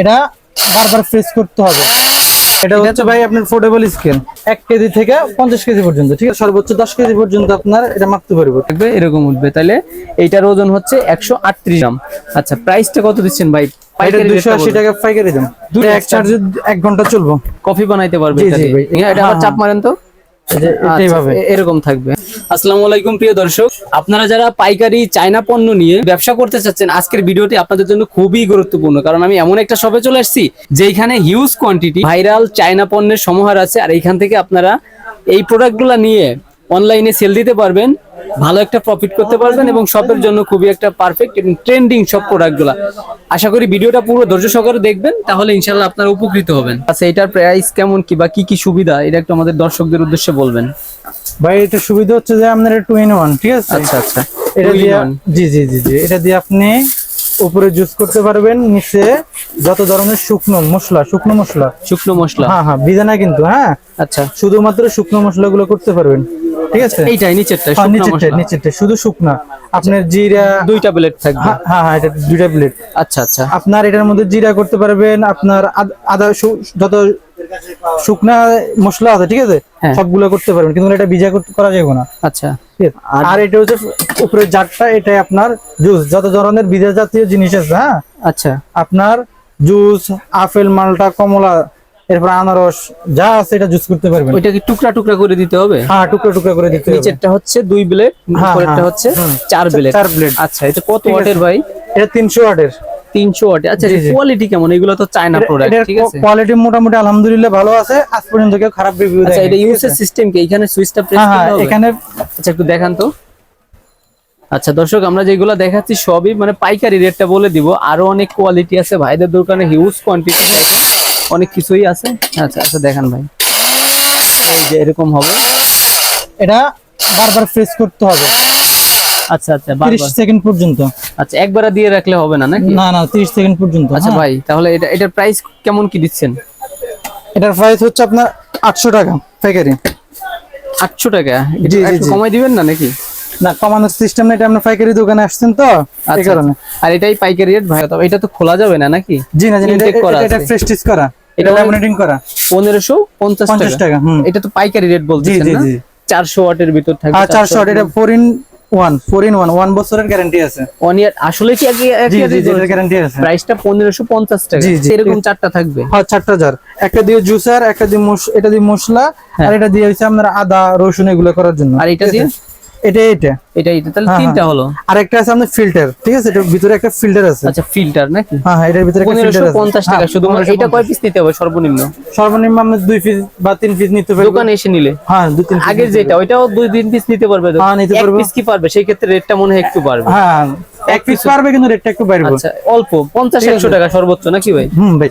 এটা বারবার ফ্রেশ করতে হবে। এটা হচ্ছে ভাই আপনার ফোর্ডেবল স্কেল এক কেজি থেকে পঞ্চাশ কেজি পর্যন্ত ঠিক আছে? সর্বোচ্চ দশ কেজি পর্যন্ত আপনার এটা মাপতে পারব। থাকবে এরকম উঠবে। তাহলে এইটার ওজন হচ্ছে একশো আটত্রিশ গ্রাম। আচ্ছা প্রাইসটা কত দিচ্ছেন ভাই? এটা পাইকারি দুশো আশি টাকা পাইকারি দাম। দুটো এক চার্জে এক ঘণ্টা চলবো। কফি বানাইতে পারবে এটা। হ্যাঁ, আবার হ্যাঁ, চাপ মারেন তো। আচ্ছা, এরকম থাকবে। আসসালামু আলাইকুম প্রিয় দর্শক। আপনারা যারা পাইকারি চায়না পণ্য নিয়ে ব্যবসা করতে চাচ্ছেন আজকের ভিডিওটি আপনাদের জন্য খুবই গুরুত্বপূর্ণ। কারণ আমি এমন একটা শপে চলে আসছি যেখানে হিউজ কোয়ান্টিটি ভাইরাল চায়না পণ্যের সমাহার আছে। আর এইখান থেকে আপনারা এই প্রোডাক্টগুলো নিয়ে অনলাইনে সেল দিতে পারবেন। ভালো একটা প্রফিট করতে পারবেন এবং শপের জন্য খুবই একটা পারফেক্ট এবং ট্রেন্ডিং সব প্রোডাক্টগুলো আশা করি ভিডিওটা পুরো ধৈর্য সহকারে দেখবেন তাহলে ইনশাল্লাহ আপনারা উপকৃত হবেন। আচ্ছা এটার প্রাইস কেমন কি বা কি কি সুবিধা? এটা একটু আমাদের দর্শকদের উদ্দেশ্যে বলবেন। ভাই এটা সুবিধা হচ্ছে যে আপনার টু ইন ওয়ান ঠিক আছে? আচ্ছা আচ্ছা। এটা দিয়ে জি জি জি জি। এটা দিয়ে আপনি উপরে জুস করতে পারবেন নিচে যত ধরনের শুকনো মশলা শুকনো মশলা। শুকনো মশলা। হ্যাঁ হ্যাঁ না কিন্তু হ্যাঁ? আচ্ছা। শুধুমাত্র শুকনো মশলাগুলো করতে পারবেন। ঠিক আছে? এইটাই নিচেরটা হ্যাঁ, শুকনো নিচেরটা মশলা। নিচেরটা শুধু শুকনা। আপনার জিরা দুইটা থাকবে। হ্যাঁ হ্যাঁ হ্যাঁ, এটা দুইটা আচ্ছা আচ্ছা। আপনার এটার মধ্যে জিরা করতে পারবেন আপনার আদা যত শুকনা মশলা আছে ঠিক আছে? হ্যাঁ। সবগুলো করতে পারবেন কিন্তু এটা ভিজা করতে করা যাবে না। আচ্ছা। আর এটা হচ্ছে উপরে জারটা এটাই আপনার জুস। যত ধরনের ভিজা জাতীয় জিনিস আছে হ্যাঁ? আচ্ছা। আপনার জুস আপেল মালটা কমলা এরপর আনারস যা আছে এটা জুস করতে পারবেন। ওইটা কি টুকরা টুকরা করে দিতে হবে। হ্যাঁ টুকরা টুকরো করে দিতে হবে। নিচেরটা হচ্ছে দুই প্লেট হ্যাঁ, উপরেরটা হ্যাঁ, হচ্ছে। চার প্লেট চার plate। আচ্ছা এটা কত ওয়াটের ভাই? এটা তিনশো ওয়াটের তিনশো ওয়াট আচ্ছা। কোয়ালিটি কেমন? এগুলো তো চায়না প্রোডাক্ট ঠিক আছে? কোয়ালিটি মোটামুটি আলহামদুলিল্লাহ ভালো আছে। আজ পর্যন্ত কেউ খারাপ রিভিউ আচ্ছা দেয় এটা ইউসের সিস্টেম কি? এখানে সুইচটা প্রেস হ্যাঁ করতে হবে? এখানে আচ্ছা একটু দেখান তো। আচ্ছা দর্শক আমরা যেগুলো দেখাচ্ছি সবই মানে পাইকারি রেটটা বলে দিব। আরও অনেক কোয়ালিটি আছে। ভাইদের দোকানে হিউজ কোয়ান্টিটি অনেক কিছুই আছে। আচ্ছা আচ্ছা দেখান ভাই। এই যে এরকম হবে। এটা বারবার ফ্রেশ করতে হবে। আচ্ছা আচ্ছা তিরিশ বারবার সেকেন্ড পর্যন্ত। আচ্ছা একবার দিয়ে রাখলে হবে না নাকি? না না তিরিশ সেকেন্ড পর্যন্ত আচ্ছা হ্যাঁ। ভাই তাহলে এটা এটার প্রাইস কেমন কি দিচ্ছেন? এটার প্রাইস হচ্ছে আপনার আটশো টাকা পাইকারি। আটশো টাকা। কমাই দিবেন না নাকি? না কমানোর সিস্টেম এটা আপনার পাইকারি দোকানে আসছেন তো এই আচ্ছা কারণে। আর এটাই পাইকারি রেট ভাই তবে এটা তো খোলা যাবে না নাকি? জি না জি এটা- ফ্রেশ টিচ করা এটা ল্যামিনেটিং করা। পনেরোশো পঞ্চাশ পঞ্চাশ টাকা টাকা হুম। এটা তো পাইকারি রেট বলছেন না? জি। চারশো ওয়াটের ভিতর থাকবে আর চারশো এটা four in one four in one one বছরের গ্যারান্টি আছে। ওয়ান ইয়ার আসলে কি জি এটার গ্যারান্টি আছে। প্রাইসটা পনেরোশো পঞ্চাশ টাকা। জি, জি। এরকম চারটা থাকবে। হ্যাঁ চারটা জার একটা দিয়ে জুসার একটা দিয়ে মশ- এটা দিয়ে মশলা আর এটা দিয়ে হচ্ছে আপনার আদা রসুন এগুলো করার জন্য। আর এটা দিয়ে? এটা এটা এটা এটা তাহলে হ্যাঁ, তিনটা হ্যাঁ। হলো। আর একটা আছে আপনার ফিল্টার ঠিক আছে? এটার ভিতরে একটা ফিল্টার আছে। আচ্ছা ফিল্টার নাকি? হ্যাঁ হ্যাঁ এটার ভিতরে একটা ফিল্টার আছে। পঞ্চাশ টাকা হ্যাঁ, 1550 এটা কয় পিস নিতে হবে সর্বনিম্ন? সর্বনিম্ন আপনি দুই পিস বা তিন পিস নিতে দোকানে এসে নিলে? হ্যাঁ দুই তিন piece আগের নিতে যেটা ওইটাও দুই তিন পিস নিতে পারবে তো? হ্যাঁ, নিতে পারব। পিস কি পারবে? সেই ক্ষেত্রে রেটটা মনে হয় একটু পারবে হ্যাঁ এক পিস পারবে কিন্তু রেটটা একটু বাড়বে। আচ্ছা অল্প পঞ্চাশ একশো টাকা সর্বোচ্চ নাকি ভাই? হুম ভাই।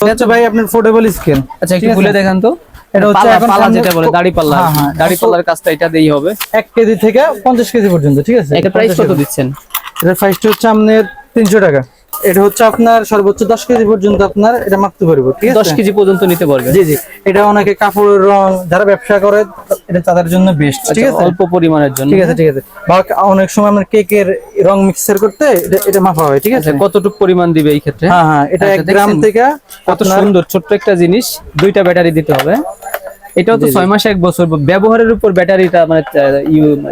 হচ্ছে ভাই আপনার ফোর্ডেবল স্কেল আচ্ছা একটু খুলে দেখান তো। এটা হচ্ছে পাল্লা- এখন পাল্লা সামনে- যেটা বলে দাড়ি পাল্লা হ্যাঁ, হ্যাঁ। দাড়ি পাল্লার কাজটা এটা হবে। কেজি থেকে পঞ্চাশ কেজি পর্যন্ত ঠিক আছে? এটা প্রাইস কত দিচ্ছেন? প্রাইসটা হচ্ছে টাকা। এটা হচ্ছে আপনার সর্বোচ্চ দশ কেজি পর্যন্ত আপনার এটা মাপতে পারব ঠিক আছে? কেজি পর্যন্ত নিতে পারবে। জি জি। এটা অনেকে কাপড়ের রং যারা ব্যবসা করে এটা তাদের জন্য বেস্ট ঠিক আচ্ছা, আছে? অল্প পরিমাণের জন্য। ঠিক আছে ঠিক আছে। বা অনেক সময় আমরা কেকের রং মিক্সার করতে এটা এটা মাপা হয় ঠিক আছে? আচ্ছা, কতটুকু পরিমাণ দিবে এই ক্ষেত্রে? হ্যাঁ হ্যাঁ এটা আচ্ছা, এক গ্রাম থেকে কত সুন্দর ছোট্ট একটা জিনিস দুইটা ব্যাটারি দিতে হবে। এটাও তো ছয় মাস এক বছর। ব্যবহারের উপর ব্যাটারিটা মানে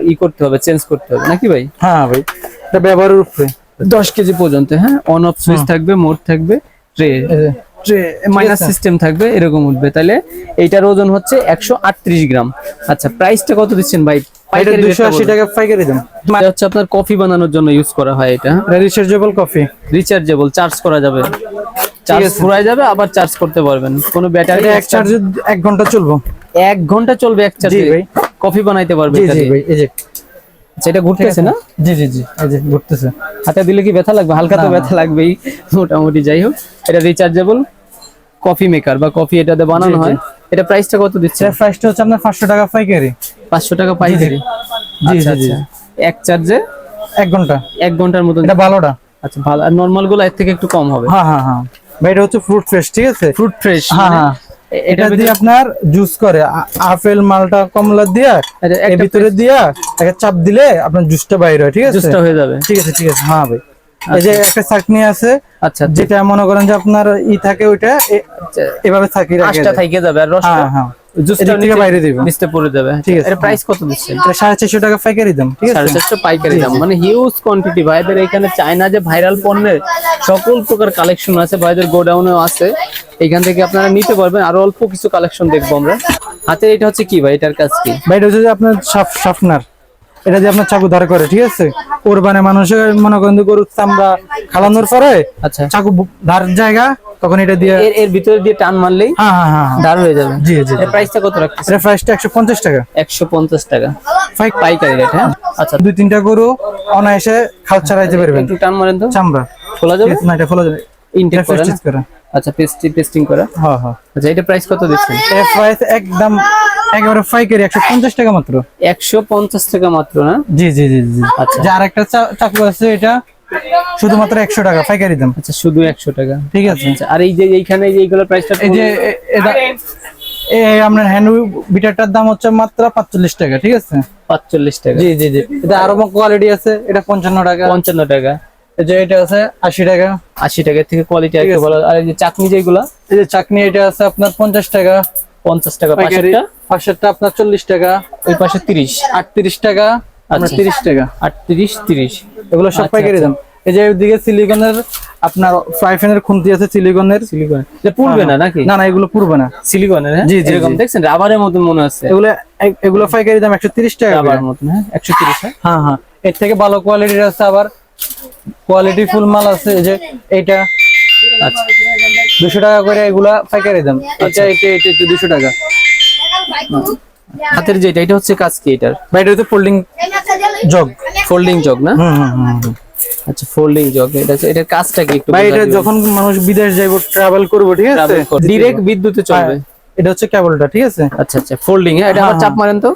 ই- করতে হবে চেঞ্জ করতে হবে নাকি ভাই? হ্যাঁ ভাই এটা ব্যবহারের উপরে। দশ কেজি পর্যন্ত হ্যাঁ? অন অফ সুইচ থাকবে মোড থাকবে ট্রে ট্রে মাইনাস সিস্টেম থাকবে এরকম উঠবে। তাহলে এইটার ওজন হচ্ছে একশো আটত্রিশ গ্রাম। আচ্ছা প্রাইসটা কত দিচ্ছেন ভাই? এটা পাইকারি দুশো আশি টাকা পাইকারি দাম। এটা হচ্ছে আপনার কফি বানানোর জন্য ইউজ করা হয় এটা। রিচার্জেবল কফি রিচার্জেবল চার্জ করা যাবে। চার্জ আছে। যাবে আবার চার্জ করতে পারবেন। কোনো ব্যাটারি এক চার্জে এক ঘণ্টা চলবো। এক ঘণ্টা চলবে এক চার্জে ভাই। কফি বানাইতে পারবে জি জি ভাই এই যে। আচ্ছা, এটা ঘুরতেছে না? জি জি জি এই যে ঘুরতেছে। হাতে দিলে কি ব্যথা লাগবে? হালকা তো। ব্যথা লাগবেই মোটামুটি যাই হোক। এটা রিচার্জেবল কফি মেকার বা কফি এটাতে বানানো। হয়। এটা প্রাইসটা কত দিচ্ছে প্রাইসটা হচ্ছে আপনার পাঁচশো টাকা পাইকারি। পাঁচশো টাকা পাইকারি জি, আচ্ছা, জি, জি। আচ্ছা। এক চার্জে এক ঘণ্টা। এক ঘণ্টার মতো এটা ভালোটা? আচ্ছা ভালো আর নর্মালগুলো এর থেকে একটু কম হবে। হ্যাঁ হ্যাঁ হ্যাঁ। ভাই এটা হচ্ছে ফ্রুট ফ্রেশ ঠিক আছে? ফ্রুট ফ্রেশ হ্যাঁ হ্যাঁ। এটা দিয়ে আপনার জুস করে। আপেল মালটা কমলা দিয়া আচ্ছা, এর ভিতরে দিয়া একটা চাপ দিলে আপনার জুসটা বাইরে হয় ঠিক আছে? জুসটা হয়ে যাবে। ঠিক আছে ঠিক আছে। হ্যাঁ ভাই। এই যে একটা চাকনি আছে আচ্ছা যেটা মনে করেন যে আপনার ই থাকে ওইটা আচ্ছা। এভাবে থাকি রাখে থেকে যাবে আর রসটা? হ্যাঁ হ্যাঁ। জুসটা বাইরে নিচে পড়ে যাবে ঠিক আছে। এর প্রাইস কত দিচ্ছেন এটা টাকা পাইকারি দাম ঠিক আছে? পাইকারি দাম মানে হিউজ কোয়ান্টিটি ভাইদের এখানে চায়না যে ভাইরাল পণ্যের সকল প্রকার কালেকশন আছে ভাইদের গোডাউনেও আছে। এখান থেকে আপনারা নিতে পারবেন। আরও অল্প কিছু কালেকশন দেখব আমরা। হাতের এটা হচ্ছে কি ভাই? এটার কাজ কি? ভাই এটা হচ্ছে যে আপনার শার্পনার এটা দিয়ে আপনার চাকু ধার করে ঠিক আছে? কোরবানে মানুষের মনে করেন যে গরুর চামড়া খালানোর পরে আচ্ছা। চাকু ধার জায়গা তখন এটা দিয়ে এর এর ভিতরে দিয়ে টান মারলেই হ্যাঁ হ্যাঁ হ্যাঁ দাঁড় হয়ে যাবে। জি জি। এর প্রাইসটা কত রাখতেছে এটা প্রাইসটা একশো পঞ্চাশ টাকা। একশো পঞ্চাশ টাকা। ফাইক পাইকারি রেট হ্যাঁ? আচ্ছা। দুই তিনটা গরু অনায়াসে খাল ছাড়াইতে পারবেন। একটু টান মারেন তো। চামড়া। খোলা যাবে? না এটা খোলা যাবে। ইনটেক করে আচ্ছা পেস্টি পেস্টিং করা? হ্যাঁ হ্যাঁ। আচ্ছা এটা প্রাইস কত দিচ্ছেন? এর প্রাইস একদম একেবারে একশো পঞ্চাশ টাকা মাত্র। একশো পঞ্চাশ টাকা মাত্র না? জি জি জি জি। আচ্ছা। যে আরেকটা চা- চাকু আছে এটা শুধুমাত্র একশো টাকা পাইকারি দাম। আচ্ছা শুধু একশো টাকা। ঠিক আছে। আচ্ছা আর এই যে এইখানে যে এইগুলোর প্রাইসটা এই যে এই আপনার হ্যান্ড বিটারটার দাম হচ্ছে মাত্র পাঁচচল্লিশ টাকা ঠিক আছে? পাঁচচল্লিশ টাকা। জি জি জি। এটা আরও কোয়ালিটি আছে এটা পঞ্চান্ন টাকা। পঞ্চান্ন টাকা। এই যে এটা আছে আশি টাকা। আশি টাকা থেকে কোয়ালিটি আছে। ভালো আর এই যে চাকনি যেগুলা? এই যে চাকনি এটা আছে আপনার পঞ্চাশ টাকা। পঞ্চাশ টাকা। পাইকারি। পাঁচটা পাঁচশোটা আপনার চল্লিশ টাকা। ওই পাশে তিরিশ। আটত্রিশ টাকা আপনার আচ্ছা। তিরিশ টাকা। আটত্রিশ তিরিশ। এগুলো সব আচ্ছা, পাইকারি আচ্ছা। দাম। এই যে এদিকে সিলিকনের আপনার ফ্রাইফেনের খুন্তি আছে সিলিকনের সিলিকন এটা পুড়বে না নাকি? না না এগুলো পুরবে না। সিলিকনের হ্যাঁ? জি, জি, এরকম দেখছেন? রাবারের মতন মনে আছে এগুলো এগুলো পাইকারি দাম একশো তিরিশ টাকা করে। রাবারের মতন হ্যাঁ? একশো তিরিশ হ্যাঁ? হ্যাঁ হ্যাঁ। এর থেকে ভালো কোয়ালিটির আছে আবার কোয়ালিটি ফুল মাল আছে। এই যে এইটা আচ্ছা। দুশো টাকা করে এগুলা পাইকারি দাম। এটা এটা এটা এটা দুশো টাকা। হাতের যেটা এটা এটা হচ্ছে কাজ কি এটার? বা এটা হচ্ছে ফোল্ডিং জগ ফোল্ডিং জগ না। আচ্ছা ফোল্ডিং জগ এটা এটার কাজটা কি একটু ভাই এটা যখন মানুষ বিদেশ যাইব ট্রাভেল করব ঠিক আছে? ডিরেক্ট বিদ্যুতে চলবে। হ্যাঁ, এটা হচ্ছে কেবলটা ঠিক আছে? আচ্ছা আচ্ছা ফোল্ডিং হ্যাঁ এটা আবার হ্যাঁ, চাপ মারেন তো।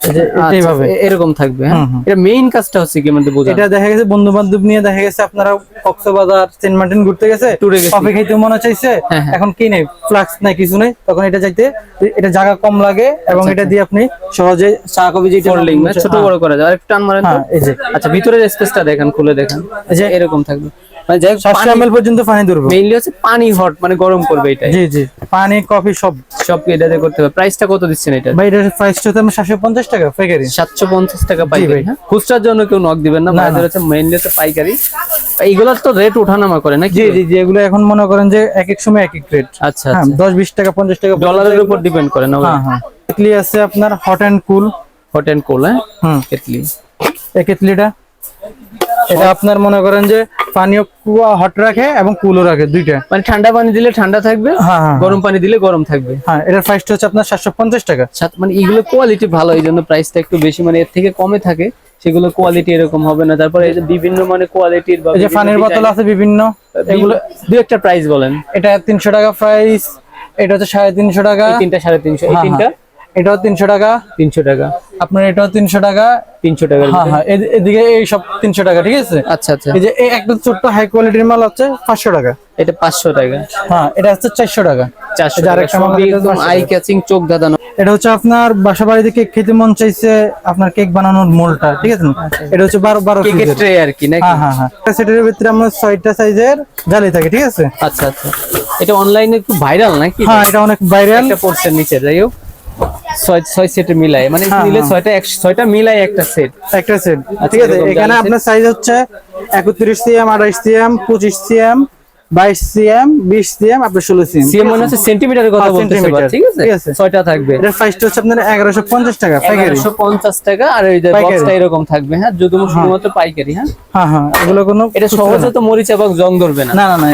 যে আচ্ছা, এরকম থাকবে হ্যাঁ। এটা মেইন কাজটা হচ্ছে কি মানে বোঝা এটা দেখা গেছে বন্ধু বান্ধব নিয়ে দেখা গেছে আপনারা কক্সবাজার সেন্ট মার্টিন ঘুরতে গেছে ট্যুরে গেছি। কফি খাইতে মনে চাইছে হ্যাঁ, হ্যাঁ। এখন কি নেই? ফ্লাক্স নাই কিছু নেই তখন এটা যাইতে এটা জায়গা কম লাগে এবং এটা দিয়ে আপনি সহজে চা কফি যেটা ফোল্ডিং ছোট বড় করা যায়। আর একটু টান মারেন এই যে। আচ্ছা ভিতরের স্পেসটা দেখেন খুলে দেখেন। এই যে এরকম থাকবে। মানে যাই সাতশো এম পর্যন্ত পানি ধরবো মেইনলি হচ্ছে পানি হট মানে গরম করবে এটাই। জি জি পানি কফি সব। সব এটাতে করতে হবে? প্রাইসটা কত দিচ্ছেন এটা? ভাই এটার প্রাইসটা তো সাতশো পঞ্চাশ টাকা পাইকারি। সাতশো পঞ্চাশ টাকা পাইকারি হ্যাঁ? খুচরার জন্য কেউ নক দিবেন না না, ভাইদের হচ্ছে মেইনলি হচ্ছে পাইকারি। এইগুলোর তো রেট ওঠানামা করে নাকি? জি জি জি এগুলো এখন মনে করেন যে এক এক সময় এক এক রেট আচ্ছা হ্যাঁ আচ্ছা। দশ বিশ টাকা পঞ্চাশ টাকা। ডলারের উপর ডিপেন্ড করে না হ্যাঁ হ্যাঁ। কেটলি আছে আপনার hot and cool hot and cold হ্যাঁ? হুম। কেটলি এই কেটলিটা এটা আপনার মনে করেন যে পানীয় কুয়া হট রাখে এবং কুলও রাখে দুইটা। মানে ঠান্ডা পানি দিলে ঠান্ডা থাকবে হ্যাঁ হ্যাঁ গরম পানি দিলে গরম থাকবে। হ্যাঁ এটার প্রাইসটা হচ্ছে আপনার সাতশো পঞ্চাশ টাকা। মানে এগুলো কোয়ালিটি ভালো এই জন্য প্রাইসটা একটু বেশি মানে এর থেকে কমে থাকে সেগুলো কোয়ালিটি এরকম হবে না। তারপরে এই যে বিভিন্ন মানে কোয়ালিটির এই যে পানির বোতল আছে বিভিন্ন এগুলো দু একটা প্রাইস বলেন। এটা তিনশো টাকা প্রাইস এটা হচ্ছে সাড়ে তিনশো টাকা। এই তিনটা সাড়ে তিনশো এই হ্যাঁ, তিনটা? হ্যাঁ। এটাও তিনশো টাকা। তিনশো টাকা। আপনার এটাও তিনশো টাকা। তিনশো টাকার হ্যাঁ। হ্যাঁ এদিকে এই সব তিনশো টাকা ঠিক আছে? আচ্ছা আচ্ছা। এই যে একটা ছোট্ট হাই কোয়ালিটির মাল হচ্ছে পাঁচশো টাকা। এটা পাঁচশো টাকা। হ্যাঁ এটা হচ্ছে চারশো টাকা। চারশো এই যে টাকা। আরেকটা মাল সবই এটা একদম 500 আই ক্যাচিং চোখ দাদানো এটা হচ্ছে আপনার বাসা বাড়িতে কেক খেতে মন চাইছে আপনার কেক বানানোর মোলটা ঠিক আছে এটা হচ্ছে বারো বারো কেকের পিসের। ট্রে আর কি নাকি? হ্যাঁ হ্যাঁ হ্যাঁ। সেটের ভিতরে আমরা ছয়টা সাইজের জালি থাকে ঠিক আছে? আচ্ছা আচ্ছা। এটা অনলাইনে একটু ভাইরাল নাকি? হ্যাঁ এটা অনেক ভাইরাল পড়ছে নিচে যাই হোক। ছয় ছয় সেটে মিলাই। মানে হ্যাঁ, নিলে হ্যাঁ। ছয়টা ছয়টা মিলাই একটা সেট একটা সেট আচ্ছা, ঠিক আছে এখানে আপনার সাইজ হচ্ছে একত্রিশ সিএম আঠাইশ সিএম পঁচিশ সিএম বাইশ সিএম বিশ সিএম আপনার ষোলো সিএম সিএম মনে হচ্ছে সেন্টিমিটারের কথা হ্যাঁ, বলতেছে। ঠিক আছে। ছয়টা থাকবে। এটার প্রাইসটা হচ্ছে আপনার এগারোশো পঞ্চাশ টাকা এগারোশো পঞ্চাশ টাকা আর বক্সটা এরকম থাকবে হ্যাঁ? যদি শুধুমাত্র পাইকারি হ্যাঁ? হ্যাঁ হ্যাঁ এগুলো কোনো এটা সহজে তো মরিচা এবং জং ধরবে না না না